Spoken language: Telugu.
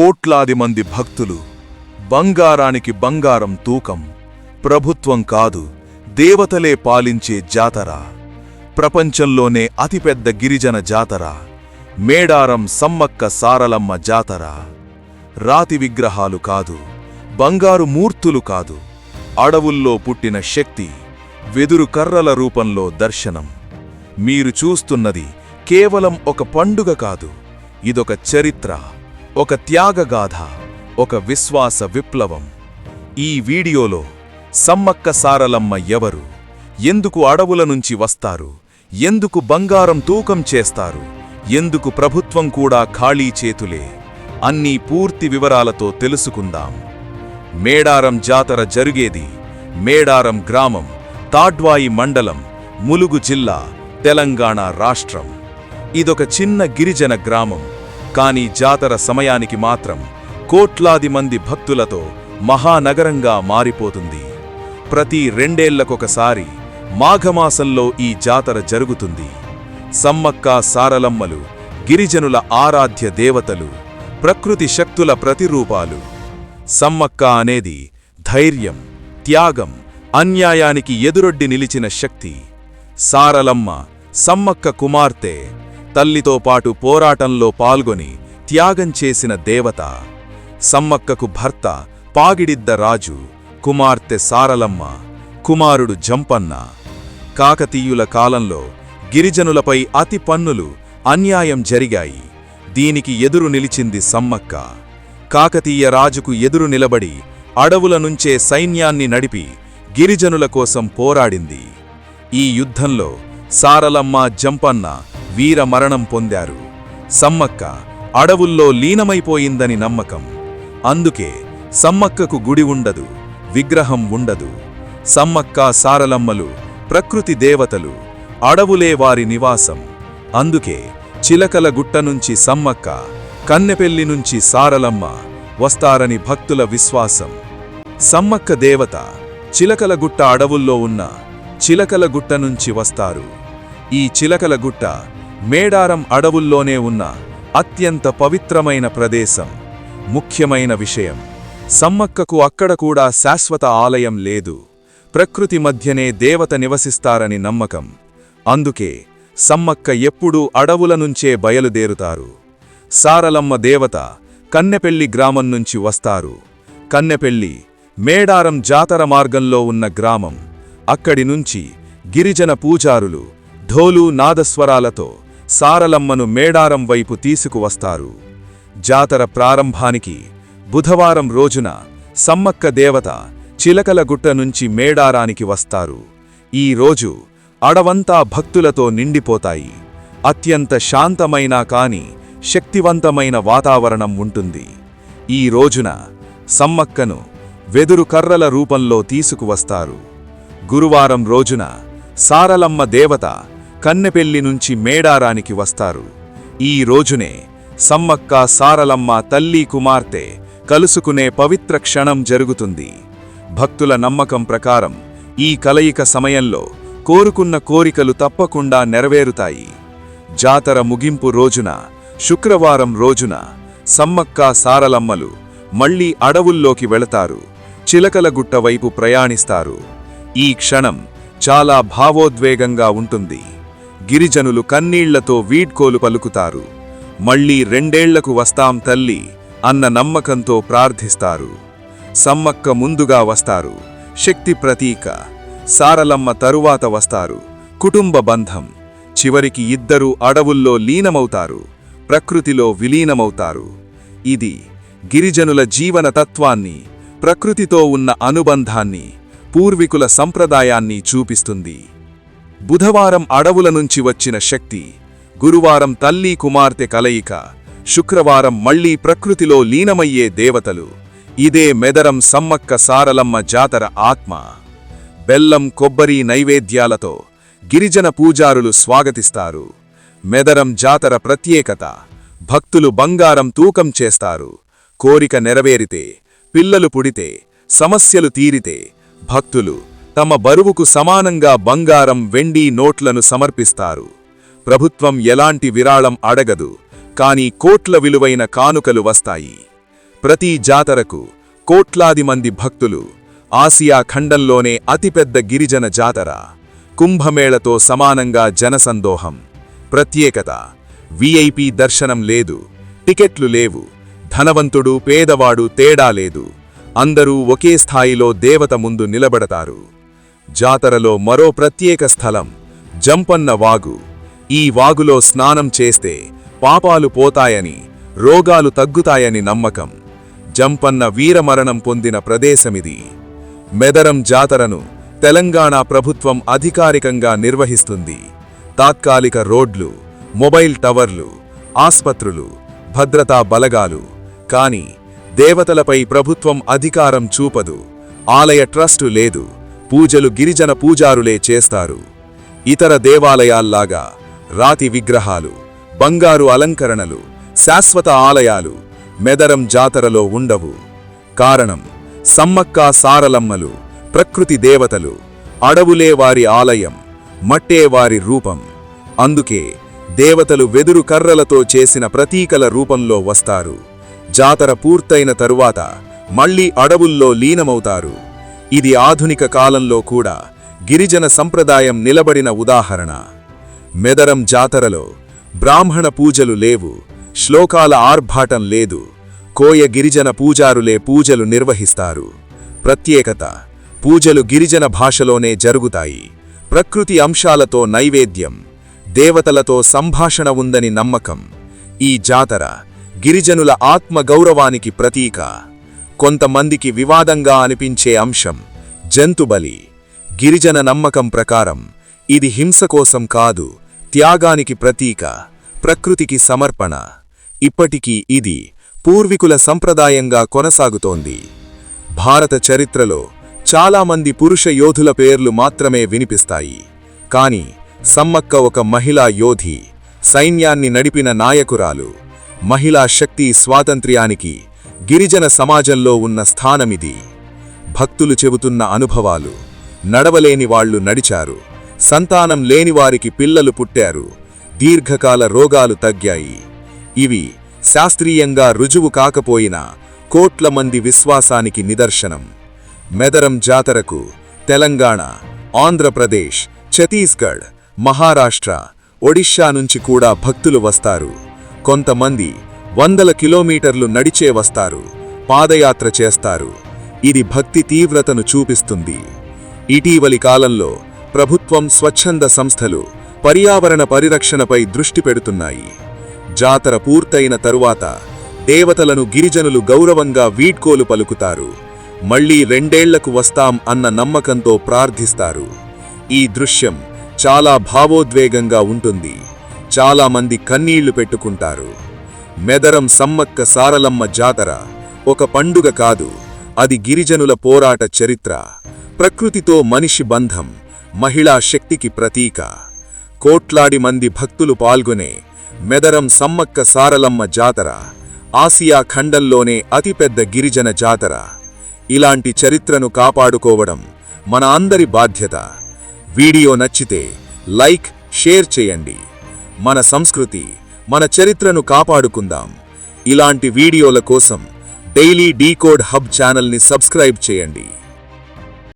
కోట్లాది మంది భక్తులు బంగారానికి బంగారం తూకం ప్రభుత్వం కాదు దేవతలే పాలించే జాతర. ప్రపంచంలోనే అతిపెద్ద గిరిజన జాతర మేడారం సమ్మక్క సారలమ్మ జాతర. రాతి విగ్రహాలు కాదు బంగారు మూర్తులు కాదు అడవుల్లో పుట్టిన శక్తి వెదురు కర్రల రూపంలో దర్శనం. మీరు చూస్తున్నది కేవలం ఒక పండుగ కాదు ఇదొక చరిత్ర. ఒక త్యాగగాథ ఒక విశ్వాస విప్లవం. ఈ వీడియోలో సమ్మక్క సారలమ్మ ఎవరు ఎందుకు అడవుల నుంచి వస్తారు ఎందుకు బంగారం తూకం చేస్తారు ఎందుకు ప్రభుత్వం కూడా ఖాళీ చేతులే అన్నీ పూర్తి వివరాలతో తెలుసుకుందాం. మేడారం జాతర జరిగేది మేడారం గ్రామం తాడ్వాయి మండలం ములుగు జిల్లా తెలంగాణ రాష్ట్రం. ఇదొక చిన్న గిరిజన గ్రామం. కానీ జాతర సమయానికి మాత్రం కోట్లాది మంది భక్తులతో మహానగరంగా మారిపోతుంది. ప్రతి రెండేళ్ళకొకసారి మాఘమాసంలో ఈ జాతర జరుగుతుంది. సమ్మక్క సారలమ్మలు గిరిజనుల ఆరాధ్య దేవతలు ప్రకృతి శక్తుల ప్రతిరూపాలు. సమ్మక్క అనేది ధైర్యం త్యాగం అన్యాయానికి ఎదురొడ్డి నిలిచిన శక్తి. సారలమ్మ సమ్మక్క కుమార్తె తల్లితో పాటు పోరాటంలో పాల్గొని త్యాగం చేసిన దేవత సమ్మక్కకు భర్త పాగిడిద్ద రాజు కుమార్తె సారలమ్మ కుమారుడు జంపన్న. కాకతీయుల కాలంలో గిరిజనులపై అతి పన్నులు అన్యాయం జరిగాయి. దీనికి ఎదురు నిలిచింది సమ్మక్క. కాకతీయ రాజుకు ఎదురు నిలబడి అడవుల నుంచే సైన్యాన్ని నడిపి గిరిజనుల కోసం పోరాడింది. ఈ యుద్ధంలో సారలమ్మ జంపన్న వీర మరణం పొందారు. సమ్మక్క అడవుల్లో లీనమైపోయిందని నమ్మకం. అందుకే సమ్మక్కకు గుడి ఉండదు విగ్రహం ఉండదు. సమ్మక్క సారలమ్మలు ప్రకృతి దేవతలు అడవులే వారి నివాసం. అందుకే చిలకల గుట్ట నుంచి సమ్మక్క కన్నెపెల్లి నుంచి సారలమ్మ వస్తారని భక్తుల విశ్వాసం. సమ్మక్క దేవత చిలకల గుట్ట అడవుల్లో ఉన్న చిలకల గుట్ట నుంచి వస్తారు. ఈ చిలకల గుట్ట మేడారం అడవుల్లోనే ఉన్న అత్యంత పవిత్రమైన ప్రదేశం. ముఖ్యమైన విషయం సమ్మక్కకు అక్కడ కూడా శాశ్వత ఆలయం లేదు. ప్రకృతి మధ్యనే దేవత నివసిస్తారని నమ్మకం. అందుకే సమ్మక్క ఎప్పుడూ అడవుల నుంచే బయలుదేరుతారు. సారలమ్మ దేవత కన్నెపెల్లి గ్రామం నుంచి వస్తారు. కన్నెపెల్లి మేడారం జాతర మార్గంలో ఉన్న గ్రామం. అక్కడి నుంచి గిరిజన పూజారులు ఢోలు నాదస్వరాలతో సారలమ్మను మేడారం వైపు తీసుకువస్తారు. జాతర ప్రారంభానికి బుధవారం రోజున సమ్మక్క దేవత చిలకలగుట్ట నుంచి మేడారానికి వస్తారు. ఈ రోజు అడవంతా భక్తులతో నిండిపోతాయి. అత్యంత శాంతమైన కాని శక్తివంతమైన వాతావరణం ఉంటుంది. ఈ రోజున సమ్మక్కను వెదురు కర్రల రూపంలో తీసుకువస్తారు. గురువారం రోజున సారలమ్మ దేవత కన్నెపెల్లి నుంచి మేడారానికి వస్తారు. ఈ రోజునే సమ్మక్క సారలమ్మ తల్లి కుమార్తె కలుసుకునే పవిత్ర క్షణం జరుగుతుంది. భక్తుల నమ్మకం ప్రకారం ఈ కలయిక సమయంలో కోరుకున్న కోరికలు తప్పకుండా నెరవేరుతాయి. జాతర ముగింపు రోజున శుక్రవారం రోజున సమ్మక్క సారలమ్మలు మళ్ళీ అడవుల్లోకి వెళతారు. చిలకలగుట్ట వైపు ప్రయాణిస్తారు. ఈ క్షణం చాలా భావోద్వేగంగా ఉంటుంది. గిరిజనులు కన్నీళ్ళతో వీడ్కోలు పలుకుతారు. మళ్ళీ రెండేళ్ళకు వస్తాం తల్లి అన్న నమ్మకంతో ప్రార్థిస్తారు. సమ్మక్క ముందుగా వస్తారు. శక్తి ప్రతీక. సారలమ్మ తరువాత వస్తారు. కుటుంబ బంధం. చివరికి ఇద్దరూ అడవుల్లో లీనమవుతారు. ప్రకృతిలో విలీనమవుతారు. ఇది గిరిజనుల జీవన తత్వాన్ని ప్రకృతితో ఉన్న అనుబంధాన్ని పూర్వీకుల సంప్రదాయాన్ని చూపిస్తుంది. బుధవారం అడవుల నుంచి వచ్చిన శక్తి గురువారం తల్లి కుమార్తె కలయిక శుక్రవారం మళ్ళీ ప్రకృతిలో లీనమయ్యే దేవతలు. ఇదే మెదరం సమ్మక్క సారలమ్మ జాతర ఆత్మ. బెల్లం కొబ్బరి నైవేద్యాలతో గిరిజన పూజారులు స్వాగతిస్తారు. మెదరం జాతర ప్రత్యేకత భక్తులు బంగారం తూకం చేస్తారు. కోరిక నెరవేరితే పిల్లలు పుడితే సమస్యలు తీరితే భక్తులు తమ బరువుకు సమానంగా బంగారం వెండి నోట్లను సమర్పిస్తారు. ప్రభుత్వం ఎలాంటి విరాళం అడగదు కాని కోట్ల విలువైన కానుకలు వస్తాయి. ప్రతి జాతరకు కోట్లాది మంది భక్తులు ఆసియా ఖండంలోనే అతిపెద్ద గిరిజన జాతర కుంభమేళతో సమానంగా జనసందోహం. ప్రత్యేకత విఐపి దర్శనం లేదు టికెట్లు లేవు ధనవంతుడు పేదవాడు తేడా లేదు. అందరూ ఒకే స్థాయిలో దేవత ముందు నిలబడతారు. జాతరలో మరో ప్రత్యేక స్థలం జంపన్న వాగు. ఈ వాగులో స్నానం చేస్తే పాపాలు పోతాయని రోగాలు తగ్గుతాయని నమ్మకం. జంపన్న వీరమరణం పొందిన ప్రదేశమిది. మెదరం జాతరను తెలంగాణ ప్రభుత్వం అధికారికంగా నిర్వహిస్తుంది. తాత్కాలిక రోడ్లు మొబైల్ టవర్లు ఆస్పత్రులు భద్రతా బలగాలు. కాని దేవతలపై ప్రభుత్వం అధికారం చూపదు. ఆలయ ట్రస్టు లేదు. పూజలు గిరిజన పూజారులే చేస్తారు. ఇతర దేవాలయాల్లాగా రాతి విగ్రహాలు బంగారు అలంకరణలు శాశ్వత ఆలయాలు మెదరం జాతరలో ఉండవు. కారణం సమ్మక్క సారలమ్మలు ప్రకృతి దేవతలు అడవులే వారి ఆలయం మట్టే వారి రూపం. అందుకే దేవతలు వెదురు కర్రలతో చేసిన ప్రతీకల రూపంలో వస్తారు. జాతర పూర్తయిన తరువాత మళ్ళీ అడవుల్లో లీనమవుతారు. ఇది ఆధునిక కాలంలో కూడా గిరిజన సంప్రదాయం నిలబడిన ఉదాహరణ. మెదరం జాతరలో బ్రాహ్మణ పూజలు లేవు శ్లోకాల ఆర్భాటం లేదు కోయ గిరిజన పూజారులే పూజలు నిర్వహిస్తారు. ప్రత్యేకత పూజలు గిరిజన భాషలోనే జరుగుతాయి. ప్రకృతి అంశాలతో నైవేద్యం దేవతలతో సంభాషణ ఉందని నమ్మకం. ఈ జాతర గిరిజనుల ఆత్మ గౌరవానికి ప్రతీక. కొంతమందికి వివాదంగా అనిపించే అంశం జంతుబలి. గిరిజన నమ్మకం ప్రకారం ఇది హింస కోసం కాదు త్యాగానికి ప్రతీక ప్రకృతికి సమర్పణ. ఇప్పటికీ ఇది పూర్వీకుల సంప్రదాయంగా కొనసాగుతోంది. భారత చరిత్రలో చాలామంది పురుష యోధుల పేర్లు మాత్రమే వినిపిస్తాయి. కాని సమ్మక్క ఒక మహిళా యోధి సైన్యాన్ని నడిపిన నాయకురాలు మహిళా శక్తి స్వాతంత్ర్యానికి గిరిజన సమాజంలో ఉన్న స్థానమిది. భక్తులు చెబుతున్న అనుభవాలు నడవలేని వాళ్ళు నడిచారు సంతానం లేనివారికి పిల్లలు పుట్టారు దీర్ఘకాల రోగాలు తగ్గాయి. ఇవి శాస్త్రీయంగా రుజువు కాకపోయినా కోట్ల మంది విశ్వాసానికి నిదర్శనం. మెదరం జాతరకు తెలంగాణ ఆంధ్రప్రదేశ్ ఛత్తీస్గఢ్ మహారాష్ట్ర ఒడిషా నుంచి కూడా భక్తులు వస్తారు. కొంతమంది వందల కిలోమీటర్లు నడిచే వస్తారు పాదయాత్ర చేస్తారు. ఇది భక్తి తీవ్రతను చూపిస్తుంది. ఇటీవలి కాలంలో ప్రభుత్వం స్వచ్ఛంద సంస్థలు పర్యావరణ పరిరక్షణపై దృష్టి పెడుతున్నాయి. జాతర పూర్తయిన తరువాత దేవతలను గిరిజనులు గౌరవంగా వీడ్కోలు పలుకుతారు. మళ్ళీ రెండేళ్ళకు వస్తాం అన్న నమ్మకంతో ప్రార్థిస్తారు. ఈ దృశ్యం చాలా భావోద్వేగంగా ఉంటుంది. చాలామంది కన్నీళ్ళు పెట్టుకుంటారు. మెదరం సమ్మక్క సారలమ్మ జాతర. ఒక పండుగ కాదు అది గిరిజనుల పోరాట చరిత్ర. ప్రకృతితో మనిషి బంధం మహిళా శక్తికి ప్రతీక. కోట్లాడి మంది భక్తులు పాల్గొనే మెదరం సమ్మక్క సారలమ్మ జాతర ఆసియా ఖండంలోనే అతిపెద్ద గిరిజన జాతర. ఇలాంటి చరిత్రను కాపాడుకోవడం మన అందరి బాధ్యత. వీడియో నచ్చితే లైక్ షేర్ చేయండి. మన సంస్కృతి మన చరిత్రను కాపాడుకుందాం. ఇలాంటి వీడియోల కోసం డైలీ డీకోడ్ హబ్ ఛానల్ని సబ్స్క్రైబ్ చేయండి.